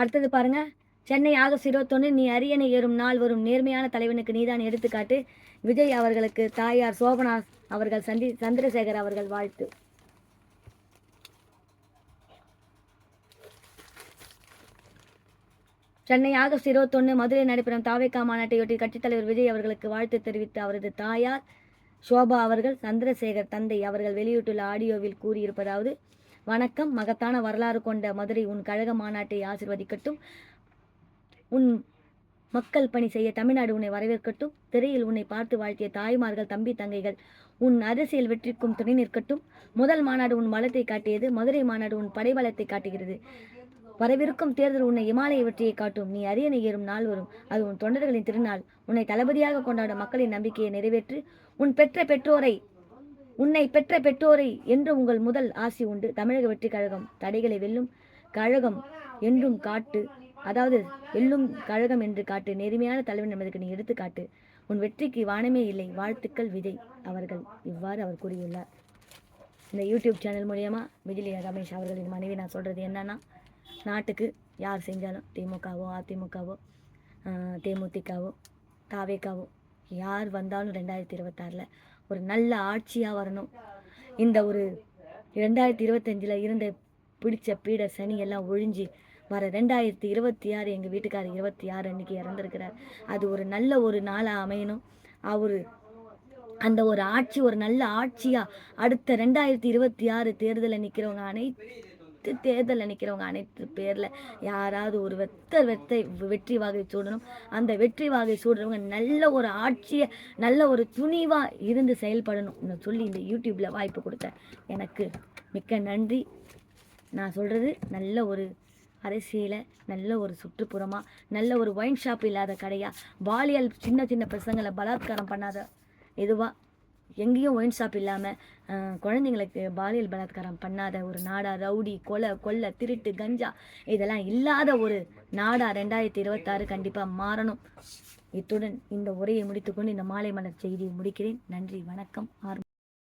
அடுத்தது பாருங்க. சென்னை ஆகஸ்ட் இருபத்தொன்று நீ அரியணை ஏறும் நாள் வரும். நேர்மையான தலைவனுக்கு நீதான் எடுத்துக்காட்டு. விஜய் அவர்களுக்கு தாயார் சோபனா அவர்கள் சந்தி சந்திரசேகர் அவர்கள் வாழ்த்து. சென்னை ஆகஸ்ட் இருபத்தொன்று மதுரை நடைபெறும் தாவேக்கா மாநாட்டையொட்டி கட்சித் தலைவர் விஜய் அவர்களுக்கு வாழ்த்து தெரிவித்த அவரது தாயார் சோபா அவர்கள் சந்திரசேகர் தந்தை அவர்கள் வெளியிட்டுள்ள ஆடியோவில் கூறியிருப்பதாவது வணக்கம். மகத்தான வரலாறு கொண்ட மதுரை உன் கழக மாநாட்டை ஆசிர்வதிக்கட்டும். உன் மக்கள் பணி செய்ய தமிழ்நாடு உன்னை வரவேற்கட்டும். திரையில் உன்னை பார்த்து வாழ்த்திய தாய்மார்கள் தம்பி தங்கைகள் உன் அரசியல் வெற்றிக்கும் துணை நிற்கட்டும். முதல் மாநாடு உன் வளத்தை காட்டியது மதுரை மாநாடு உன் படைபலத்தை காட்டுகிறது. வரவிருக்கும் தேர்தல் உன்னை இமாலய வெற்றியை காட்டும். நீ அரியணை ஏறும் நாள் வரும். அது உன் தொண்டர்களின் திருநாள். உன்னை தளபதியாக கொண்டாடும் மக்களின் நம்பிக்கையை நிறைவேற்றி. உன் பெற்ற பெற்றோரை உன்னை பெற்ற பெற்றோரை என்று உங்கள் முதல் ஆசி உண்டு. தமிழக வெற்றி கழகம் தடைகளை வெல்லும் கழகம் என்றும் காட்டு. அதாவது வெல்லும் கழகம் என்று காட்டு. நேர்மையான தலைவன் என்பதற்கு நீ எடுத்துக்காட்டு. உன் வெற்றிக்கு வானமே இல்லை. வாழ்த்துக்கள் விஜய் அவர்கள். இவ்வாறு அவர் கூறியுள்ளார். இந்த யூடியூப் சேனல் மூலியமாக விஜய் ரமேஷ் அவர்களின் மனைவி நான் சொல்கிறது என்னன்னா நாட்டுக்கு யார் செஞ்சாலும் திமுகவோ அதிமுகவோ தேமுதிகவோ தாவேக்காவோ யார் வந்தாலும் ரெண்டாயிரத்தி இருபத்தாறில் ஒரு நல்ல ஆட்சியாக வரணும். இந்த ஒரு ரெண்டாயிரத்தி இருபத்தஞ்சில் இருந்த பிடிச்ச பீட சனி எல்லாம் ஒழிஞ்சு வர ரெண்டாயிரத்தி இருபத்தி ஆறு எங்கள் வீட்டுக்காரர் இருபத்தி ஆறு அன்னைக்கு இறந்துருக்கிறார். அது ஒரு நல்ல ஒரு நாளாக அமையணும். அவர் அந்த ஒரு ஆட்சி ஒரு நல்ல ஆட்சியாக அடுத்த ரெண்டாயிரத்தி இருபத்தி ஆறு தேர்தலில் நிற்கிறவங்க அனைத்து தேர்தலில் நிற்கிறவங்க அனைத்து பேரில் யாராவது ஒரு வெத்த வெத்தை வெற்றி வாகை சூடணும். அந்த வெற்றி வாகை சூடுறவங்க நல்ல ஒரு ஆட்சியை நல்ல ஒரு துணிவாக இருந்து செயல்படணும் சொல்லி இந்த யூடியூப்பில் வாய்ப்பு கொடுத்தேன். எனக்கு மிக்க நன்றி. நான் சொல்கிறது நல்ல ஒரு அரசியலை நல்ல ஒரு சுற்றுப்புறமாக நல்ல ஒரு ஒயின் ஷாப் இல்லாத கடையாக பாலியல் சின்ன சின்ன பசங்களை பலாத்காரம் பண்ணாத இதுவாக எங்கேயும் ஒயின் ஷாப் இல்லாமல் குழந்தைங்களுக்கு பாலியல் பலாத்காரம் பண்ணாத ஒரு நாடா ரவுடி கொலை கொள்ளை திருட்டு கஞ்சா இதெல்லாம் இல்லாத ஒரு நாடா ரெண்டாயிரத்தி இருபத்தாறு கண்டிப்பாக மாறணும். இத்துடன் இந்த உரையை முடித்துக்கொண்டு இந்த மாலை மலர் செய்தியை முடிக்கிறேன். நன்றி வணக்கம் ஆர்